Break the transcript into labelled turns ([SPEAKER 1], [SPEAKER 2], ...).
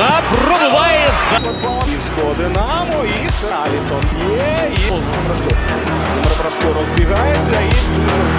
[SPEAKER 1] Вона пробиває за
[SPEAKER 2] Київського Динамо і це Алісон є. І Прошко. Номер розбігається і дуже